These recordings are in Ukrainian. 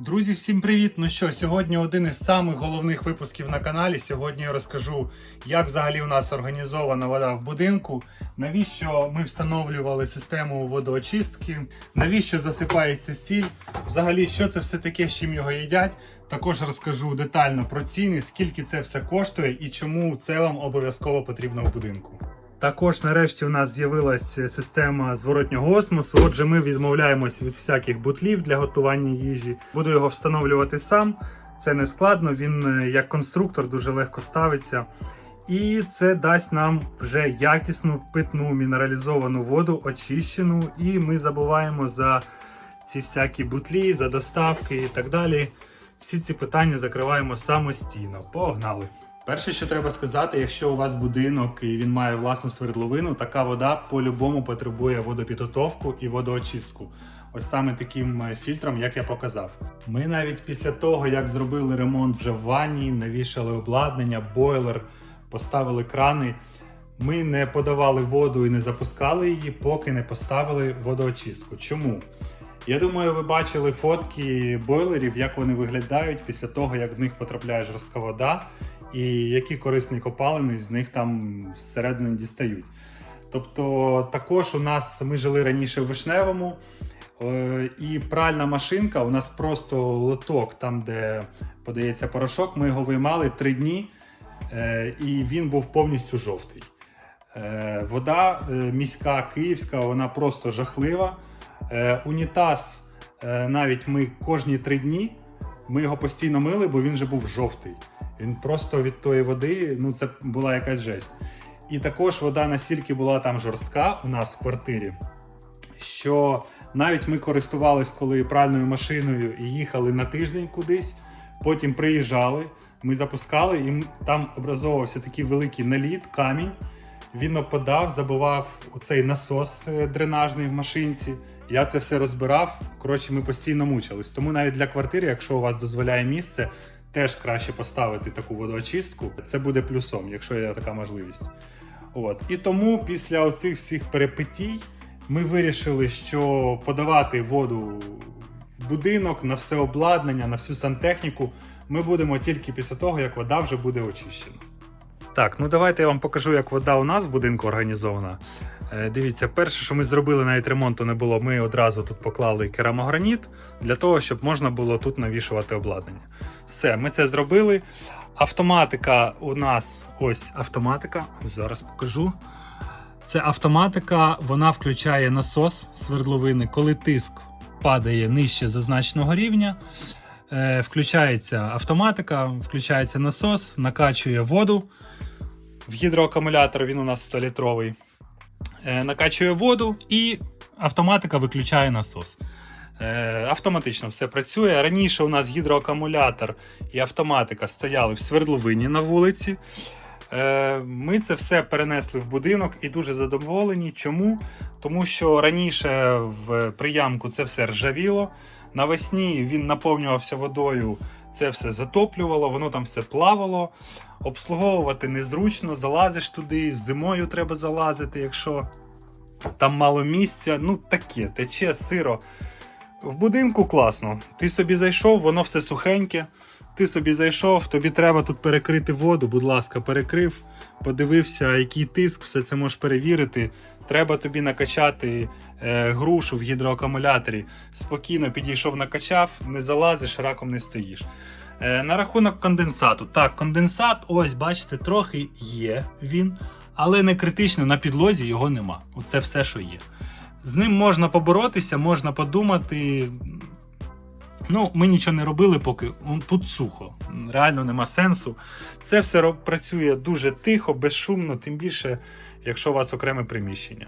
Друзі, всім привіт! Ну що, сьогодні один із самих головних випусків на каналі. Сьогодні я розкажу, як взагалі у нас організована вода в будинку, навіщо ми встановлювали систему водоочистки, навіщо засипається сіль, взагалі, що це все таке, з чим його їдять. Також розкажу детально про ціни, скільки це все коштує і чому це вам обов'язково потрібно в будинку. Також нарешті у нас з'явилася система зворотнього осмосу. Отже, ми відмовляємось від всяких бутлів для готування їжі. Буду його встановлювати сам. Це не складно, він е, як конструктор дуже легко ставиться. І це дасть нам вже якісну питну мінералізовану воду, очищену. І ми забуваємо за ці всякі бутлі, за доставки і так далі. Всі ці питання закриваємо самостійно. Погнали! Перше, що треба сказати, якщо у вас будинок і він має власну свердловину, така вода по-любому потребує водопідготовку і водоочистку. Ось саме таким е, фільтром, як я показав. Ми навіть після того, як зробили ремонт вже в ванні, навішали обладнання, бойлер, поставили крани. Ми не подавали воду і не запускали її, поки не поставили водоочистку. Чому? Я думаю, ви бачили фотки бойлерів, як вони виглядають після того, як в них потрапляє жорстка вода, і які корисні копалини з них там всередині дістають. Тобто, також у нас ми жили раніше в вишневому, е, і пральна машинка у нас просто лоток, там де подається порошок. Ми його виймали три дні, е, і він був повністю жовтий. Е, Вода міська київська, вона просто жахлива. Унітаз навіть ми кожні три дні ми його постійно мили, бо він вже був жовтий. Він просто від тої води, ну це була якась жесть. І також вода настільки була там жорстка у нас в квартирі, що навіть ми користувались коли пральною машиною і їхали на тиждень кудись, потім приїжджали, ми запускали, і там образовувався такий великий наліт, камінь. Він опадав, забивав оцей насос е, дренажний в машинці. Я це все розбирав. Коротше, ми постійно мучились. Тому навіть для квартири, якщо у вас дозволяє місце, теж краще поставити таку водоочистку. Це буде плюсом, якщо є така можливість. От. І тому після оцих всіх перепитій ми вирішили, що подавати воду в будинок на все обладнання, на всю сантехніку ми будемо тільки після того, як вода вже буде очищена. Так, ну давайте я вам покажу, як вода у нас в будинку організована. Е, Дивіться, перше, що ми зробили, навіть ремонту не було, ми одразу тут поклали керамограніт для того, щоб можна було тут навішувати обладнання. Все, ми це зробили. Автоматика у нас ось автоматика. Зараз покажу. Це автоматика, вона включає насос свердловини, коли тиск падає нижче зазначеного рівня. е, Включається автоматика, включається насос, накачує воду. В гідроакумулятор він у нас 100-літровий. Е, Накачує воду і автоматика виключає насос. Е, Автоматично все працює. Раніше у нас гідроакумулятор і автоматика стояли в свердловині на вулиці. Е, Ми це все перенесли в будинок і дуже задоволені. Чому? Тому що раніше в приямку це все ржавіло. Навесні він наповнювався водою, це все затоплювало, воно там все плавало. Обслуговувати незручно, залазиш туди, зимою треба залазити, якщо там мало місця. Ну таке, тече сиро. В будинку класно. Ти собі зайшов, воно все сухеньке. Ти собі зайшов, тобі треба тут перекрити воду, будь ласка, перекрив, подивився, який тиск, все це можеш перевірити. Треба тобі накачати е, грушу в гідроакумуляторі. Спокійно підійшов, накачав, не залазиш, раком не стоїш. Е, на рахунок конденсату. Так, конденсат, ось бачите, трохи є він, але не критично на підлозі його нема. Оце все, що є. З ним можна поборотися, можна подумати. Ну, ми нічого не робили, поки тут сухо. Реально нема сенсу. Це все працює дуже тихо, безшумно, тим більше, якщо у вас окреме приміщення.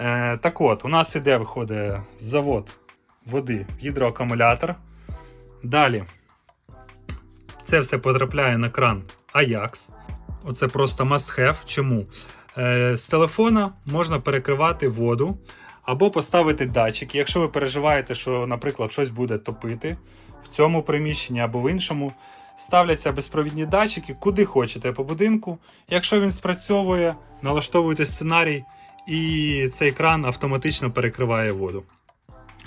Е, так от, у нас іде, виходить завод води в гідроакумулятор. Далі це все потрапляє на кран Ajax. Оце просто must have. Чому? Е, з телефона можна перекривати воду або поставити датчик. Якщо ви переживаєте, що, наприклад, щось буде топити в цьому приміщенні або в іншому, ставляться безпровідні датчики куди хочете по будинку. Якщо він спрацьовує, налаштовуєте сценарій, і цей кран автоматично перекриває воду.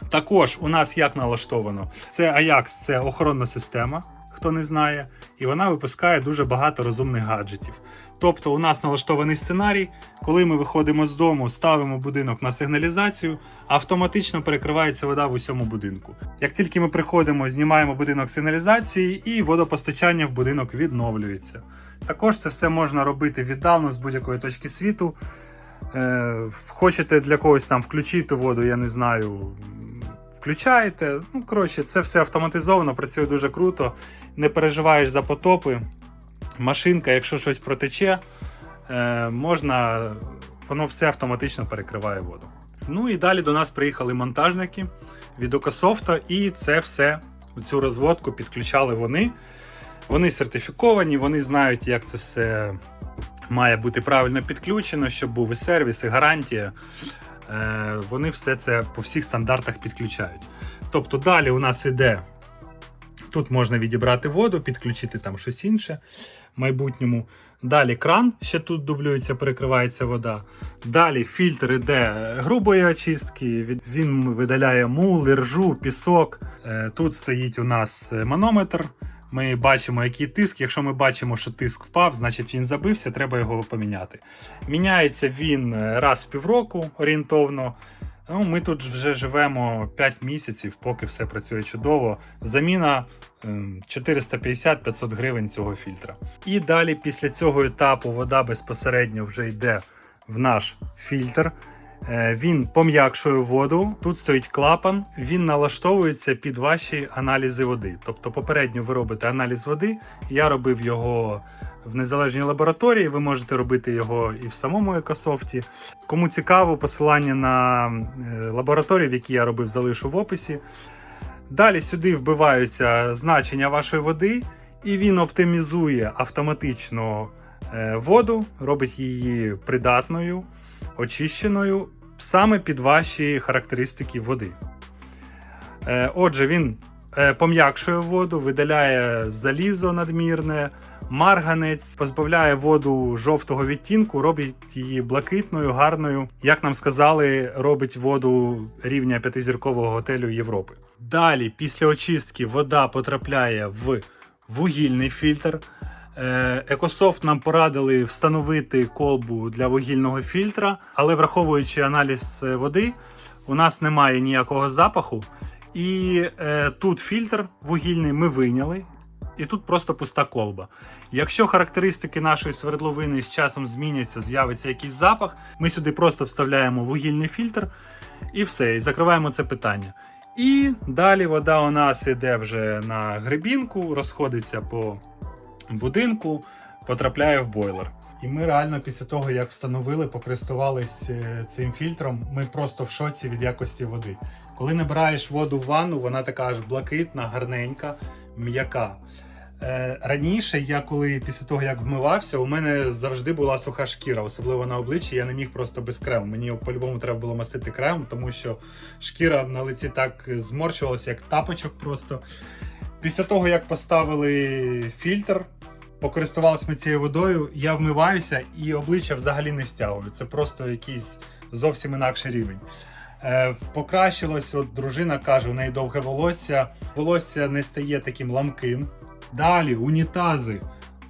Також у нас як налаштовано? Це Ajax, це охоронна система, хто не знає, і вона випускає дуже багато розумних гаджетів. Тобто у нас налаштований сценарій, коли ми виходимо з дому, ставимо будинок на сигналізацію, автоматично перекривається вода в усьому будинку. Як тільки ми приходимо, знімаємо будинок сигналізації і водопостачання в будинок відновлюється. Також це все можна робити віддалено з будь-якої точки світу. Е, хочете для когось там включити воду, я не знаю. Включаєте. Ну, коротше, це все автоматизовано, працює дуже круто. Не переживаєш за потопи. Машинка, якщо щось протече, е, можна, воно все автоматично перекриває воду. Ну і далі до нас приїхали монтажники від Окасофта, і це все, цю розводку підключали вони. Вони сертифіковані, вони знають, як це все має бути правильно підключено, щоб був і сервіс, і гарантія. Е, Вони все це по всіх стандартах підключають. Тобто далі у нас іде. Тут можна відібрати воду, підключити там щось інше майбутньому. Далі кран, ще тут дублюється, перекривається вода. Далі фільтр іде грубої очистки, він видаляє мул, ржу, пісок. Е, Тут стоїть у нас е, манометр. Ми бачимо, який тиск. Якщо ми бачимо, що тиск впав, значить він забився, треба його поміняти. Міняється він е, раз в півроку орієнтовно. Ну, ми тут вже живемо 5 місяців, поки все працює чудово. Заміна ем, 450-500 гривень цього фільтра. І далі, після цього етапу, вода безпосередньо вже йде в наш фільтр. Е, Він пом'якшує воду. Тут стоїть клапан, він налаштовується під ваші аналізи води. Тобто, попередньо ви робите аналіз води. Я робив його в незалежній лабораторії. Ви можете робити його і в самому екософті. Кому цікаво, посилання на е, лабораторію, в якій я робив, залишу в описі. Далі сюди вбиваються значення вашої води, і він оптимізує автоматично е, воду, робить її придатною, очищеною саме під ваші характеристики води. Е, Отже, він е, пом'якшує воду, видаляє залізо надмірне, марганець, позбавляє воду жовтого відтінку, робить її блакитною, гарною. Як нам сказали, робить воду рівня п'ятизіркового готелю Європи. Далі, після очистки, вода потрапляє в вугільний фільтр. Е, Екософт нам порадили встановити колбу для вугільного фільтра, але враховуючи аналіз е, води, у нас немає ніякого запаху. І е, тут фільтр вугільний ми вийняли, і тут просто пуста колба. Якщо характеристики нашої свердловини з часом зміняться, з'явиться якийсь запах, ми сюди просто вставляємо вугільний фільтр і все, і закриваємо це питання. І далі вода у нас іде вже на грибінку, розходиться по будинку, потрапляє в бойлер. І ми реально після того, як встановили, покористувались е, цим фільтром, ми просто в шоці від якості води. Коли набираєш воду в ванну, вона така аж блакитна, гарненька, м'яка. Е, раніше, я коли після того як вмивався, у мене завжди була суха шкіра, особливо на обличчі. Я не міг просто без крему. Мені по-любому треба було мастити крем, тому що шкіра на лиці так зморщувалася, як тапочок просто. Після того, як поставили фільтр, покористувалися ми цією водою, я вмиваюся і обличчя взагалі не стягую. Це просто якийсь зовсім інакший рівень. Е, покращилось, от дружина каже, у неї довге волосся. Волосся не стає таким ламким. Далі унітази.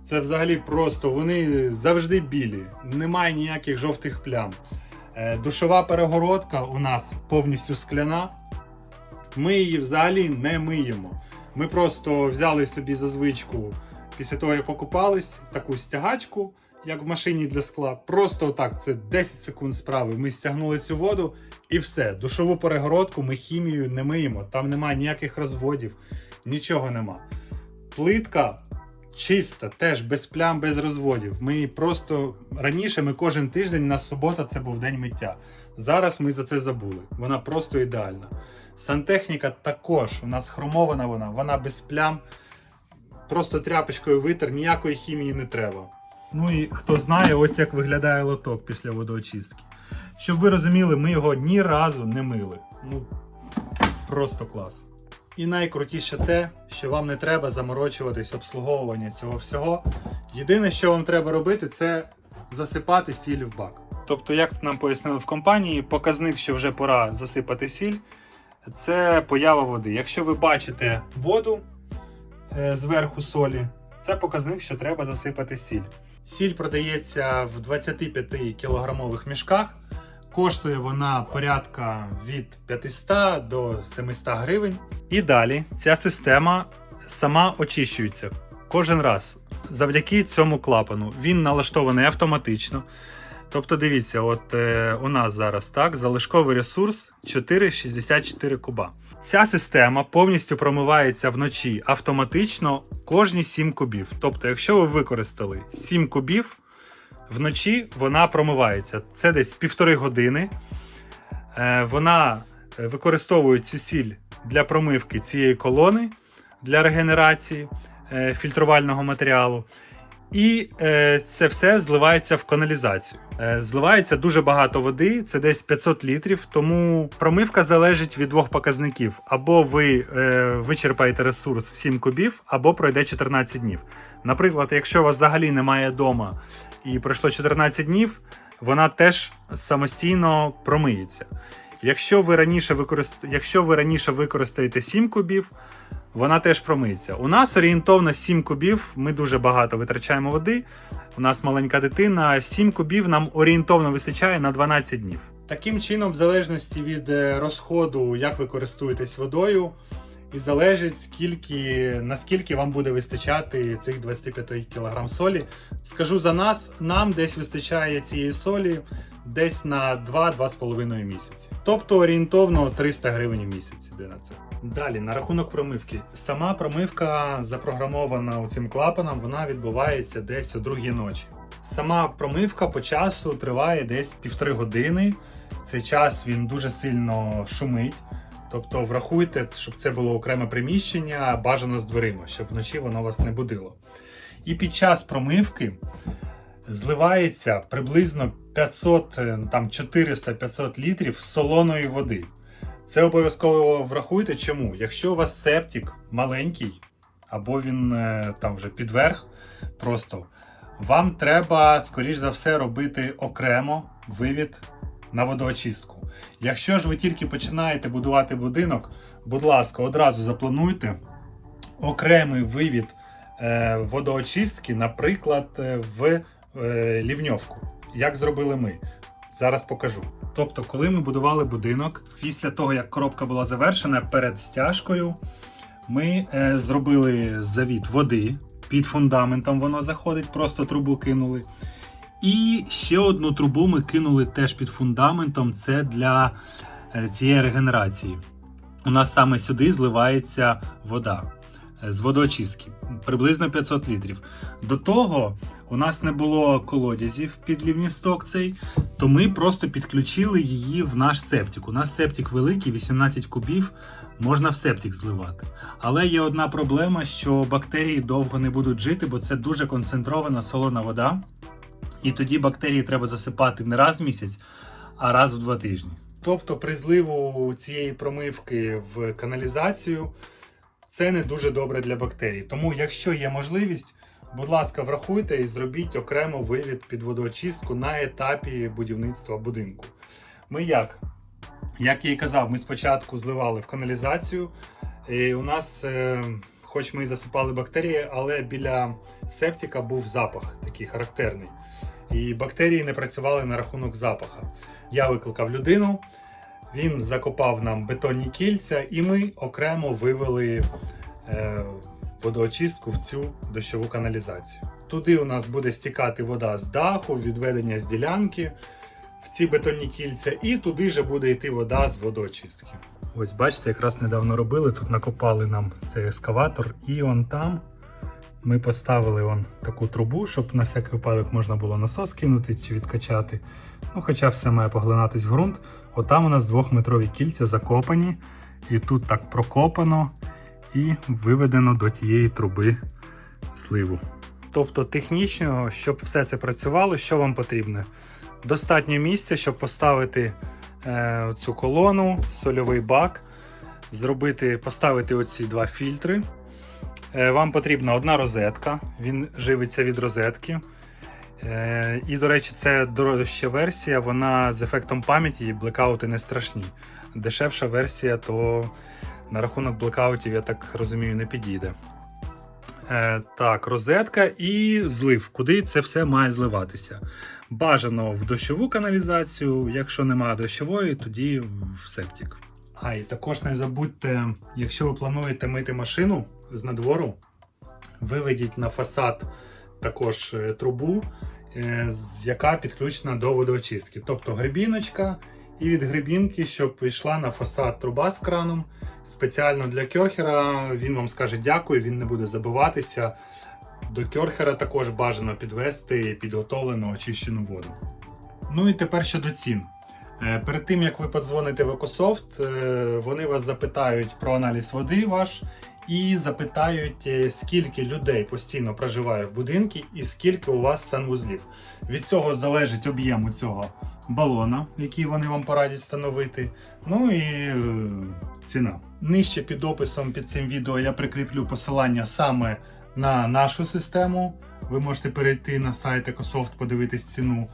Це взагалі просто вони завжди білі, немає ніяких жовтих плям. Е, душова перегородка у нас повністю скляна. Ми її взагалі не миємо. Ми просто взяли собі за звичку після того, як покупались, таку стягачку, як в машині для скла. Просто отак, це 10 секунд справи. Ми стягнули цю воду і все. Душову перегородку ми хімією не миємо. Там немає ніяких розводів, нічого нема. Плитка чиста, теж без плям, без розводів. Ми просто раніше ми кожен тиждень на субота це був день миття. Зараз ми за це забули. Вона просто ідеальна. Сантехніка також у нас хромована вона, вона без плям. Просто тряпочкою витер, ніякої хімії не треба. Ну і хто знає, ось як виглядає лоток після водоочистки. Щоб ви розуміли, ми його ні разу не мили. Ну, просто клас. І найкрутіше те, що вам не треба заморочуватись обслуговування цього всього. Єдине, що вам треба робити, це засипати сіль в бак. Тобто, як нам пояснили в компанії, показник, що вже пора засипати сіль. це поява води. Якщо ви бачите воду е, зверху солі, це показник, що треба засипати сіль. Сіль продається в 25 кілограмових мішках. Коштує вона порядка від 500 до 700 гривень. І далі ця система сама очищується кожен раз завдяки цьому клапану. Він налаштований автоматично. Тобто, дивіться, от е, у нас зараз так, залишковий ресурс 4,64 куба. Ця система повністю промивається вночі автоматично кожні 7 кубів. Тобто, якщо ви використали 7 кубів, вночі вона промивається. Це десь півтори години. Е, вона е, використовує цю сіль для промивки цієї колони для регенерації е, фільтрувального матеріалу. І це все зливається в каналізацію. Зливається дуже багато води, це десь 500 літрів. Тому промивка залежить від двох показників: або ви вичерпаєте ресурс в 7 кубів, або пройде 14 днів. Наприклад, якщо у вас взагалі немає вдома і пройшло 14 днів, вона теж самостійно промиється. Якщо ви раніше використ... Якщо ви раніше використаєте 7 кубів, вона теж промиється. У нас орієнтовно 7 кубів, ми дуже багато витрачаємо води. У нас маленька дитина, 7 кубів нам орієнтовно вистачає на 12 днів. Таким чином, в залежності від е, розходу, як ви користуєтесь водою, і залежить, скільки, наскільки вам буде вистачати цих 25 кг солі. Скажу за нас, нам десь вистачає цієї солі десь на 2-2,5 місяці. Тобто орієнтовно 300 гривень в місяць іде на це. Далі, на рахунок промивки. Сама промивка запрограмована цим клапаном, вона відбувається десь о другій ночі. Сама промивка по часу триває десь півтори години. Цей час він дуже сильно шумить. Тобто врахуйте, щоб це було окреме приміщення, бажано з дверима, щоб вночі воно вас не будило. І під час промивки зливається приблизно 500, е, там 400-500 літрів солоної води. Це обов'язково врахуйте. Чому? Якщо у вас септик маленький, або він е, там вже підверх, просто вам треба, скоріш за все, робити окремо вивід на водоочистку. Якщо ж ви тільки починаєте будувати будинок, будь ласка, одразу заплануйте окремий вивід е, водоочистки, наприклад, е, в е, лівньовку. Як зробили ми? Зараз покажу. Тобто, коли ми будували будинок, після того як коробка була завершена перед стяжкою, ми зробили завід води. Під фундаментом воно заходить, просто трубу кинули. І ще одну трубу ми кинули теж під фундаментом. Це для е, цієї регенерації. У нас саме сюди зливається вода е, з водоочистки, приблизно 500 літрів. До того у нас не було колодязів під лівністок цей, то ми просто підключили її в наш септик. У нас септик великий, 18 кубів, можна в септик зливати. Але є одна проблема, що бактерії довго не будуть жити, бо це дуже концентрована солона вода. І тоді бактерії треба засипати не раз в місяць, а раз в два тижні. Тобто при зливу цієї промивки в каналізацію це не дуже добре для бактерій. Тому, якщо є можливість, будь ласка, врахуйте і зробіть окремо вивід під водоочистку на етапі будівництва будинку. Ми як? Як я і казав, ми спочатку зливали в каналізацію. І у нас, е, хоч ми і засипали бактерії, але біля септика був запах такий характерний. І бактерії не працювали на рахунок запаха. Я викликав людину, він закопав нам бетонні кільця, і ми окремо вивели е, водоочистку в цю дощову каналізацію. Туди у нас буде стікати вода з даху, відведення з ділянки в ці бетонні кільця, і туди же буде йти вода з водоочистки. Ось бачите, якраз недавно робили. Тут накопали нам цей ескаватор, і он там ми поставили он таку трубу, щоб на всякий випадок можна було насос кинути чи відкачати. Ну, Хоча все має поглинатись в ґрунт. Отам у нас двохметрові кільця закопані, і тут так прокопано і виведено до тієї труби сливу. Тобто технічно, щоб все це працювало, що вам потрібно? Достатньо місця, щоб поставити е, цю колону, сольовий бак, зробити, поставити оці два фільтри. Е, Вам потрібна одна розетка, він живиться від розетки. Е, і, до речі, це дорожча версія, вона з ефектом пам'яті і блекаути не страшні. Дешевша версія, то на рахунок блекаутів, я так розумію, не підійде. Е, так, розетка і злив. Куди це все має зливатися? Бажано в дощову каналізацію. Якщо немає дощової, тоді в септик. А і також не забудьте, якщо ви плануєте мити машину з надвору, виведіть на фасад також е, трубу, е, яка підключена до водоочистки. Тобто грибіночка, і від грибінки, щоб йшла на фасад труба з краном. Спеціально для кьорхера він вам скаже дякую, він не буде забиватися. До кьорхера також бажано підвести підготовлену очищену воду. Ну і тепер щодо цін. Е, Перед тим як ви подзвоните в Екософт, вони вас запитають про аналіз води ваш і запитають, е, скільки людей постійно проживає в будинку і скільки у вас санвузлів. Від цього залежить об'єм цього балона, який вони вам порадять встановити. Ну і е, ціна. Нижче під описом під цим відео я прикріплю посилання саме на нашу систему. Ви можете перейти на сайт Ecosoft, подивитись ціну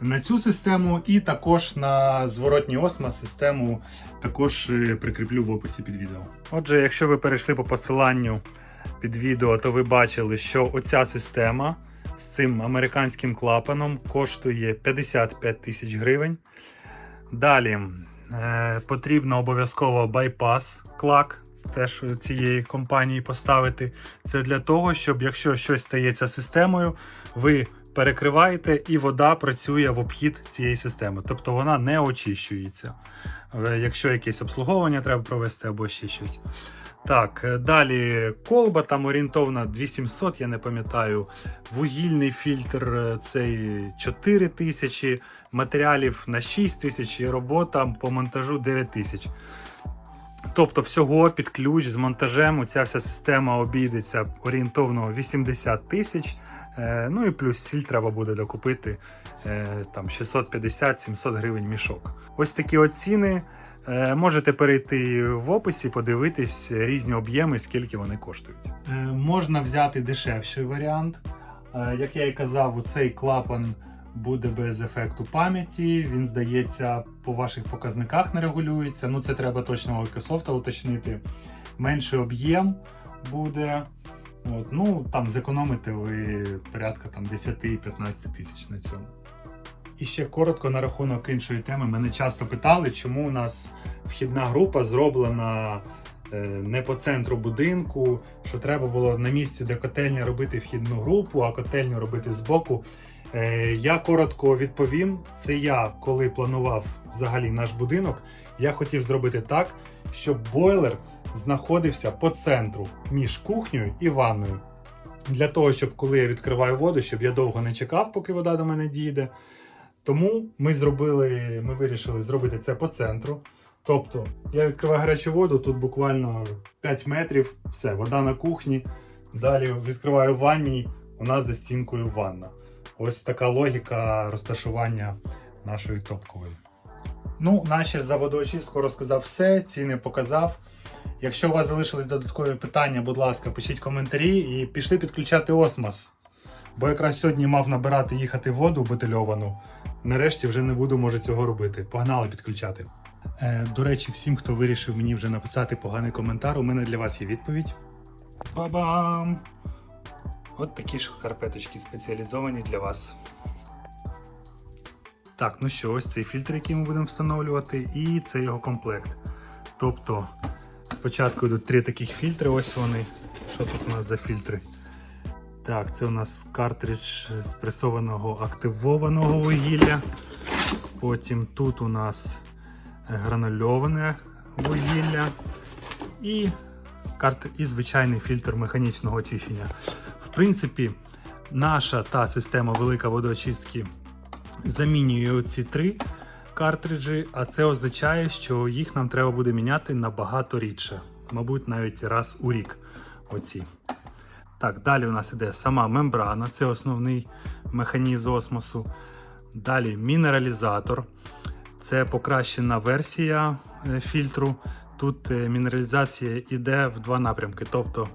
на цю систему, і також на зворотній осмос систему також е, прикріплю в описі під відео. Отже, якщо ви перейшли по посиланню під відео, то ви бачили, що оця система з цим американським клапаном коштує 55 тисяч гривень. Далі е, потрібно обов'язково байпас клак. Теж цієї компанії поставити. Це для того, щоб якщо щось стається системою, ви перекриваєте і вода працює в обхід цієї системи. Тобто вона не очищується. Е, Якщо якесь обслуговування треба провести або ще щось. Так, е, далі колба там орієнтовна 2700, я не пам'ятаю. Вугільний фільтр е, цей 4000, матеріалів на 6000 і робота по монтажу 9000. Тобто всього під ключ з монтажем ця вся система обійдеться орієнтовно 80 тисяч. Е, Ну і плюс сіль треба буде докупити е, там 650-700 гривень мішок. Ось такі от ціни. Е, Можете перейти в описі, подивитись різні об'єми, скільки вони коштують. Можна взяти дешевший варіант. Як я і казав, у цей клапан буде без ефекту пам'яті. Він, здається, по ваших показниках не регулюється. Ну, це треба точно Microsoft уточнити. Менший об'єм буде. От, ну, там зекономите ви порядка там, 10-15 тисяч на цьому. І ще коротко на рахунок іншої теми. Мене часто питали, чому у нас вхідна група зроблена е, не по центру будинку, що треба було на місці, де котельня робити вхідну групу, а котельню робити збоку. Е, Я коротко відповім. Це я, коли планував взагалі наш будинок, я хотів зробити так, щоб бойлер знаходився по центру між кухнею і ванною. Для того, щоб коли я відкриваю воду, щоб я довго не чекав, поки вода до мене дійде. Тому ми зробили, ми вирішили зробити це по центру. Тобто, я відкриваю гарячу воду, тут буквально 5 метрів, все, вода на кухні. Далі відкриваю ванні, у нас за стінкою ванна. Ось така логіка розташування нашої топкової. Ну, наче за водоочистку розказав все, ціни показав. Якщо у вас залишились додаткові питання, будь ласка, пишіть коментарі і пішли підключати осмос. Бо якраз сьогодні мав набирати їхати воду бутильовану. Нарешті вже не буду може цього робити. Погнали підключати. Е, до речі, всім, хто вирішив мені вже написати поганий коментар, у мене для вас є відповідь. Ба-бам! От такі ж карпеточки спеціалізовані для вас. Так, ну що, ось цей фільтр, який ми будемо встановлювати, і це його комплект. Тобто, спочатку йдуть три таких фільтри, ось вони. Що тут у нас за фільтри? Так, це у нас картридж з пресованого активованого вугілля. Потім тут у нас гранульоване вугілля і, карт... і звичайний фільтр механічного очищення. Принципі, наша та система велика водоочистки замінює оці три картриджі, а це означає, що їх нам треба буде міняти набагато рідше, мабуть, навіть раз у рік. Оці. Так, далі у нас іде сама мембрана, це основний механізм осмосу. Далі мінералізатор. Це покращена версія е, фільтру. Тут е, мінералізація йде в два напрямки. Тобто,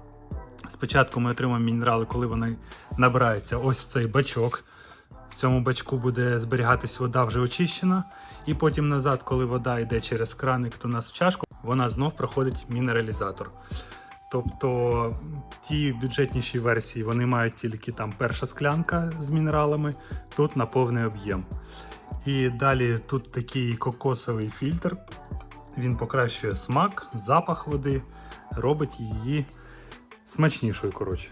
спочатку ми отримуємо мінерали, коли вони набираються ось цей бачок. В цьому бачку буде зберігатись вода вже очищена, і потім назад, коли вода йде через краник до нас в чашку, вона знов проходить мінералізатор. Тобто ті бюджетніші версії вони мають тільки там перша склянка з мінералами, тут на повний об'єм. І далі тут такий кокосовий фільтр. Він покращує смак, запах води, робить її смачнішою. коротше.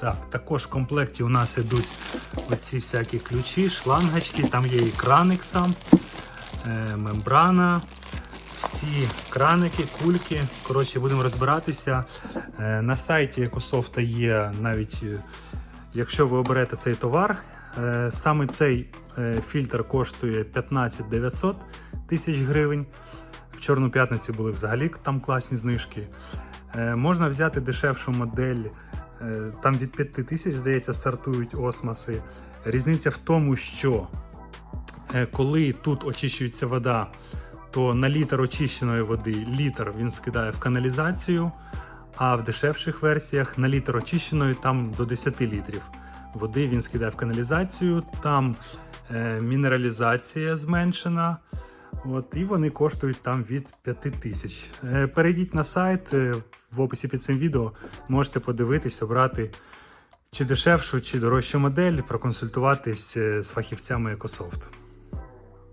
Так, також в комплекті у нас йдуть оці всякі ключі, шлангочки, там є і краник сам, е, мембрана, всі краники, кульки. Коротше, будемо розбиратися. Е, на сайті Екософта є навіть, е, якщо ви оберете цей товар, е, саме цей е, фільтр коштує 15 900 тисяч гривень. В Чорну п'ятницю були взагалі там класні знижки. Е, Можна взяти дешевшу модель, е, там від 5 тисяч, здається, стартують осмоси. Різниця в тому, що е, коли тут очищується вода, то на літр очищеної води літр він скидає в каналізацію, а в дешевших версіях на літр очищеної там до 10 літрів води він скидає в каналізацію, там мінералізація зменшена. От, і вони коштують там від 5 тисяч. Е, перейдіть на сайт е, в описі під цим відео, можете подивитись, обрати чи дешевшу, чи дорожчу модель, проконсультуватись е, з фахівцями EcoSoft.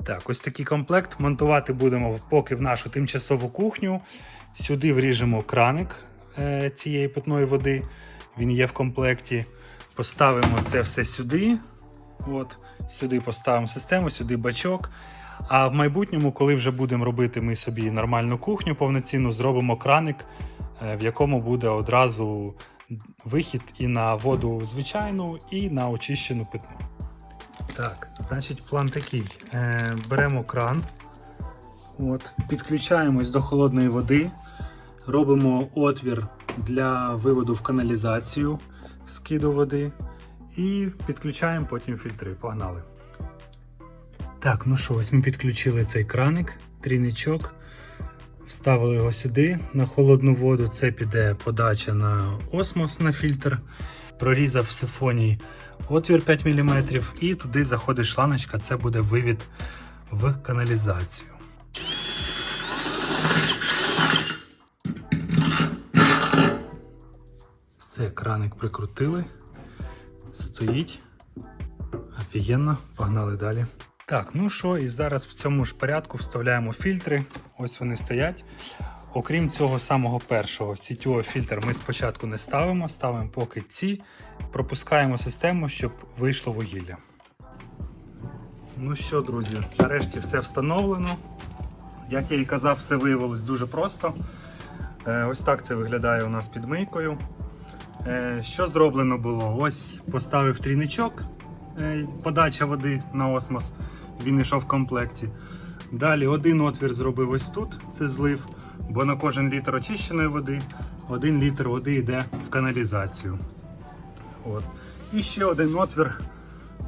Так, ось такий комплект. Монтувати будемо поки в нашу тимчасову кухню. Сюди вріжемо краник цієї питної води. Він є в комплекті. Поставимо це все сюди. От, сюди поставимо систему, сюди бачок. А в майбутньому, коли вже будемо робити ми собі нормальну кухню повноцінну, зробимо краник, е, в якому буде одразу вихід і на воду звичайну, і на очищену питну. Так, значить, план такий. Е, беремо кран, от, підключаємось до холодної води, робимо отвір для виводу в каналізацію скиду води і підключаємо потім фільтри. Погнали. Так, ну що, ось ми підключили цей краник, трійничок, вставили його сюди на холодну воду. Це піде подача на осмос на фільтр. Прорізав в сифоні отвір 5 мм і туди заходить шланочка, це буде вивід в каналізацію. Все, краник прикрутили. Стоїть. Офігенно, погнали далі. Так, ну що, і зараз в цьому ж порядку вставляємо фільтри. Ось вони стоять. Окрім цього самого першого сітєвого фільтр ми спочатку не ставимо, ставимо поки ці, пропускаємо систему, щоб вийшло вугілля. Ну що, друзі, нарешті все встановлено. Як я і казав, все виявилось дуже просто. Е, Ось так це виглядає у нас під мийкою. Е, Що зроблено було? Ось поставив трійничок, е, подача води на осмос, він йшов в комплекті. Далі один отвір зробив ось тут, це злив, бо на кожен літр очищеної води один літр води йде в каналізацію. От. І ще один отвір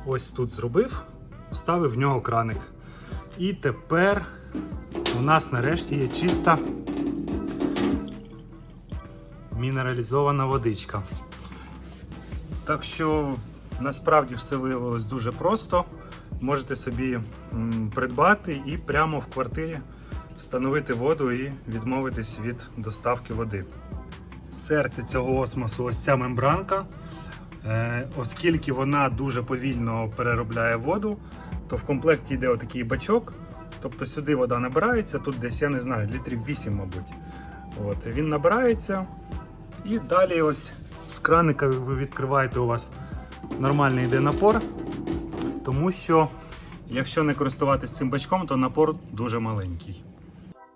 ось тут зробив, вставив в нього краник. І тепер у нас нарешті є чиста мінералізована водичка. Так що насправді все виявилось дуже просто. Можете собі придбати і прямо в квартирі встановити воду і відмовитись від доставки води. Серце цього осмосу ось ця мембранка. Е, оскільки вона дуже повільно переробляє воду, то в комплекті йде отакий бачок. Тобто сюди вода набирається, тут десь, я не знаю, літрів 8, мабуть. От, він набирається. І далі ось з краника ви відкриваєте, у вас нормальний йде напор. Тому що, якщо не користуватись цим бачком, то напор дуже маленький.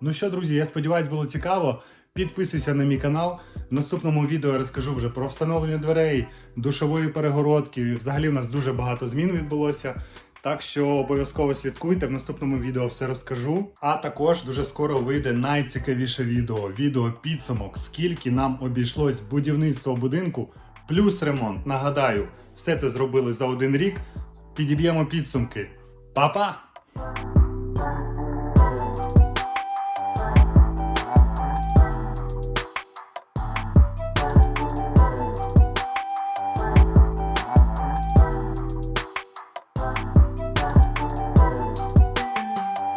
Ну що, друзі, я сподіваюся, було цікаво. Підписуйся на мій канал. В наступному відео я розкажу вже про встановлення дверей, душової перегородки. Взагалі, у нас дуже багато змін відбулося. Так що обов'язково слідкуйте, в наступному відео все розкажу. А також дуже скоро вийде найцікавіше відео. Відео підсумок, скільки нам обійшлось будівництво будинку плюс ремонт. Нагадаю, все це зробили за один рік. Підіб'ємо підсумки. Па-па!